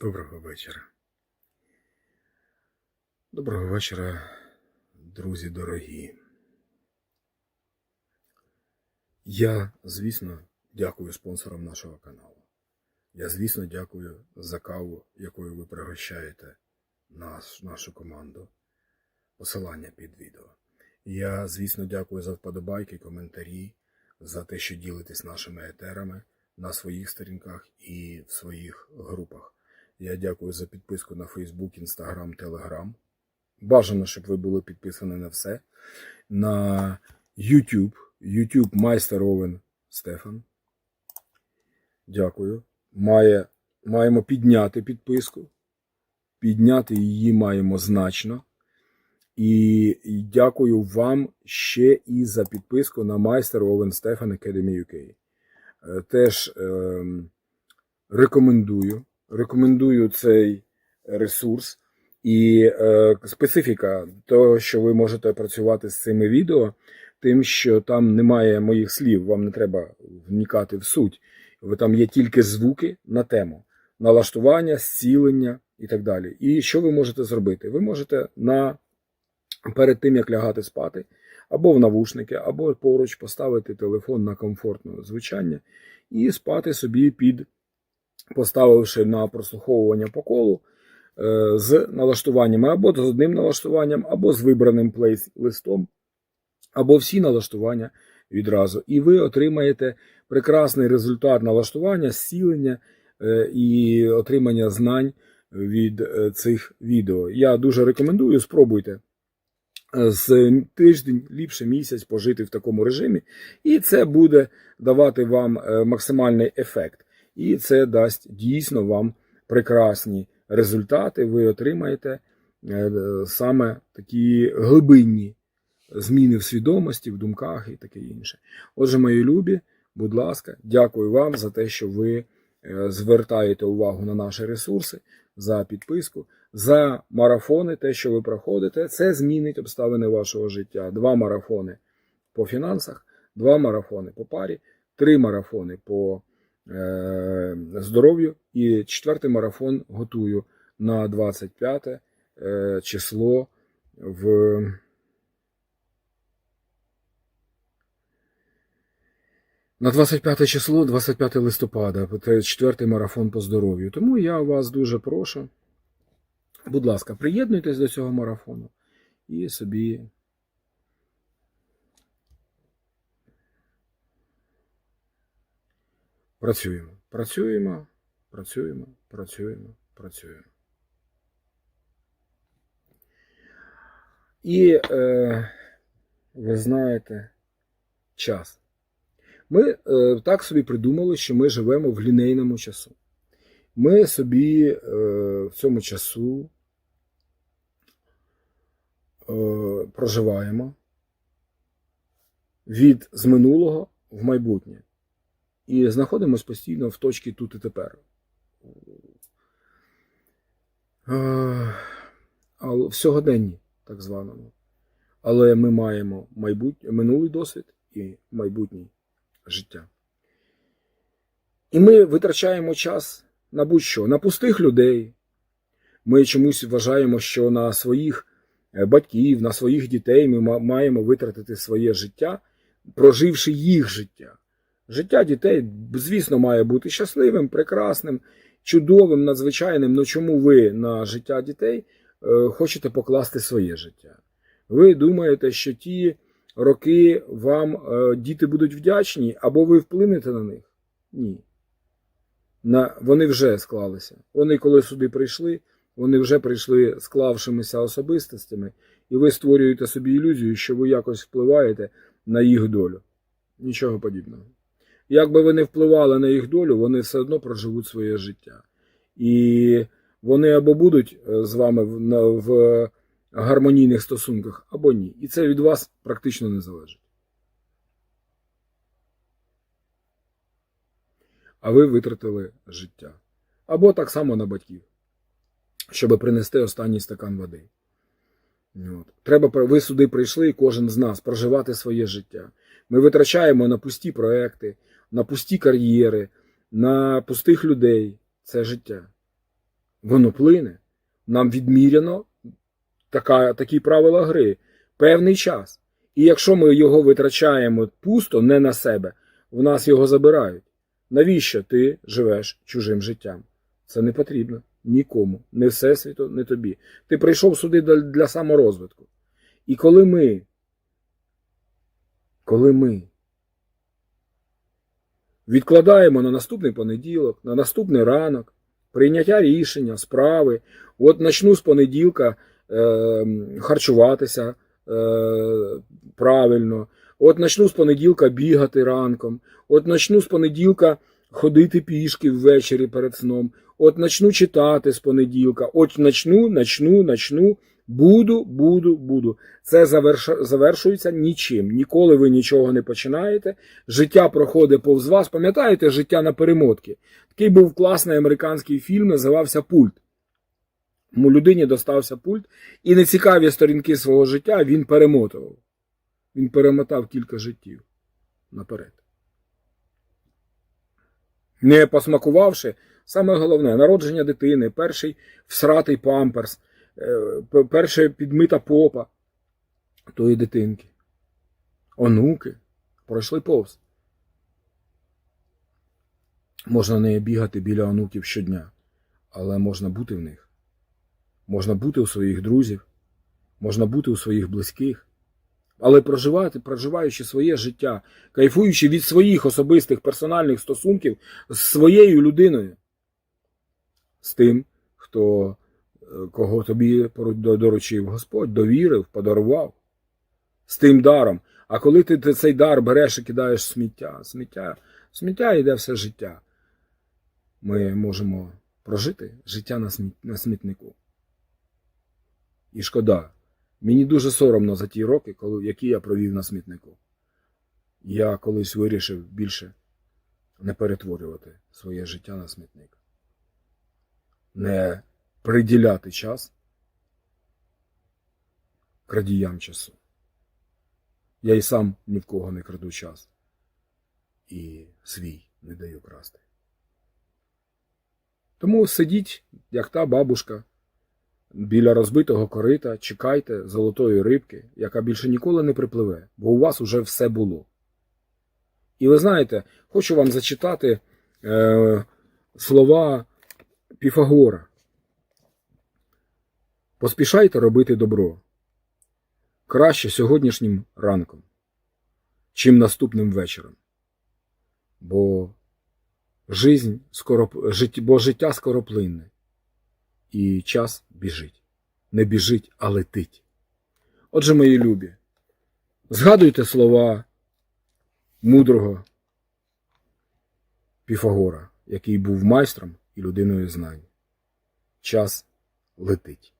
Доброго вечора. Доброго вечора, друзі дорогі. Я, звісно, дякую спонсорам нашого каналу. Я, звісно, дякую за каву, якою ви пригощаєте нас, нашу команду. Посилання під відео. Я, звісно, дякую за вподобайки, коментарі, за те, що ділитесь нашими етерами на своїх сторінках і в своїх групах. Я дякую за підписку на Facebook, Instagram, Telegram. Бажано, щоб ви були підписані на все. На YouTube, YouTube Майстер Овен Стефан. Дякую. Має, маємо підняти підписку. Підняти її маємо значно. І, дякую вам ще і за підписку на майстер Овен Стефан Academy UK. Е, Теж ем, рекомендую. Рекомендую цей ресурс. І е, специфіка того, що ви можете працювати з цими відео, тим, що там немає моїх слів, вам не треба вникати в суть. Ви там є тільки звуки на тему налаштування, зцілення і так далі. І що ви можете зробити? Ви можете на перед тим, як лягати спати, або в навушники, або поруч поставити телефон на комфортне звучання і спати собі під, поставивши на прослуховування по колу е, з налаштуваннями або з одним налаштуванням, або з вибраним плейлистом, або всі налаштування відразу. І ви отримаєте прекрасний результат налаштування, зцілення е, і отримання знань від е, цих відео. Я дуже рекомендую, спробуйте з тиждень, ліпше місяць пожити в такому режимі, і це буде давати вам максимальний ефект. І це дасть дійсно вам прекрасні результати. Ви отримаєте е, саме такі глибинні зміни в свідомості, в думках і таке інше. Отже, мої любі, будь ласка, дякую вам за те, що ви е, звертаєте увагу на наші ресурси, за підписку, за марафони, те, що ви проходите, це змінить обставини вашого життя. Два марафони по фінансах, два марафони по парі, три марафони по здоров'ю і четвертий марафон готую на 25 е, число в. На 25 число, 25 листопада, це четвертий марафон по здоров'ю. Тому я вас дуже прошу. Будь ласка, приєднуйтесь до цього марафону і собі. Працюємо. Працюємо, працюємо, працюємо, працюємо. І е, ви знаєте, час. Ми е, так собі придумали, що ми живемо в лінейному часу. Ми собі е, в цьому часу е, проживаємо від з минулого в майбутнє. І знаходимося постійно в точці тут і тепер. В сьогоденні, так званому. Але ми маємо майбут... минулий досвід і майбутній життя. І ми витрачаємо час на будь-що, на пустих людей. Ми чомусь вважаємо, що на своїх е, батьків, на своїх дітей ми маємо витратити своє життя, проживши їх життя. Життя дітей, звісно, має бути щасливим, прекрасним, чудовим, надзвичайним. Ну чому ви на життя дітей е, хочете покласти своє життя? Ви думаєте, що ті роки вам е, діти будуть вдячні, або ви вплинете на них? Ні. На, Вони вже склалися. Вони, коли сюди прийшли, вони вже прийшли склавшимися особистостями, і ви створюєте собі ілюзію, що ви якось впливаєте на їх долю. Нічого подібного. Як би ви не впливали на їх долю, вони все одно проживуть своє життя. І вони або будуть е, з вами в, гармонійних стосунках, або ні. І це від вас практично не залежить. А ви витратили життя. Або так само на батьків, щоб принести останній стакан води. От. Треба, ви сюди прийшли, кожен з нас, проживати своє життя. Ми витрачаємо на пусті проекти, на пусті кар'єри, на пустих людей. Це життя. Воно плине. Нам відміряно така, такі правила гри, певний час. І якщо ми його витрачаємо пусто, не на себе, в нас його забирають. Навіщо ти живеш чужим життям? Це не потрібно нікому, не всесвіту, не тобі. Ти прийшов сюди для, саморозвитку. І коли ми, коли ми відкладаємо на наступний понеділок, на наступний ранок, прийняття рішення, справи, от почну з понеділка е, харчуватися е, правильно, от почну з понеділка бігати ранком, от почну з понеділка ходити пішки ввечері перед сном, от почну читати з понеділка, от почну, начну, начну, буду, буду, буду. Це заверш... завершується нічим. Ніколи ви нічого не починаєте. Життя проходить повз вас. Пам'ятаєте життя на перемотки? Такий був класний американський фільм, називався Пульт. Йому людині достався пульт, і нецікаві сторінки свого життя він перемотував. Він перемотав кілька життів наперед. Не посмакувавши, саме головне народження дитини, перший всратий памперс, перша підмита попа тої дитинки. Онуки пройшли повз. Можна не бігати біля онуків щодня, але можна бути в них. Можна бути у своїх друзів, можна бути у своїх близьких, але проживати, проживаючи своє життя, кайфуючи від своїх особистих персональних стосунків з своєю людиною, з тим, хто, е, кого тобі доручив Господь, довірив, подарував, з тим даром. А коли ти, цей дар береш і кидаєш сміття, сміття, сміття йде все життя. Ми можемо прожити життя на, смітнику. І шкода. Мені дуже соромно за ті роки, які я провів на смітнику. Я колись вирішив більше не перетворювати своє життя на смітник, не приділяти час крадіям часу. Я і сам ні в кого не краду час і свій не даю красти. Тому сидіть, як та бабушка, біля розбитого корита, чекайте золотої рибки, яка більше ніколи не припливе, бо у вас уже все було. І ви знаєте, хочу вам зачитати е, слова Піфагора. Поспішайте робити добро. Краще сьогоднішнім ранком, чим наступним вечором. Бо жизнь скоро, бо життя скороплинне, і час біжить. Не біжить, а летить. Отже, мої любі, згадуйте слова мудрого Піфагора, який був майстром і людиною знань. Час летить.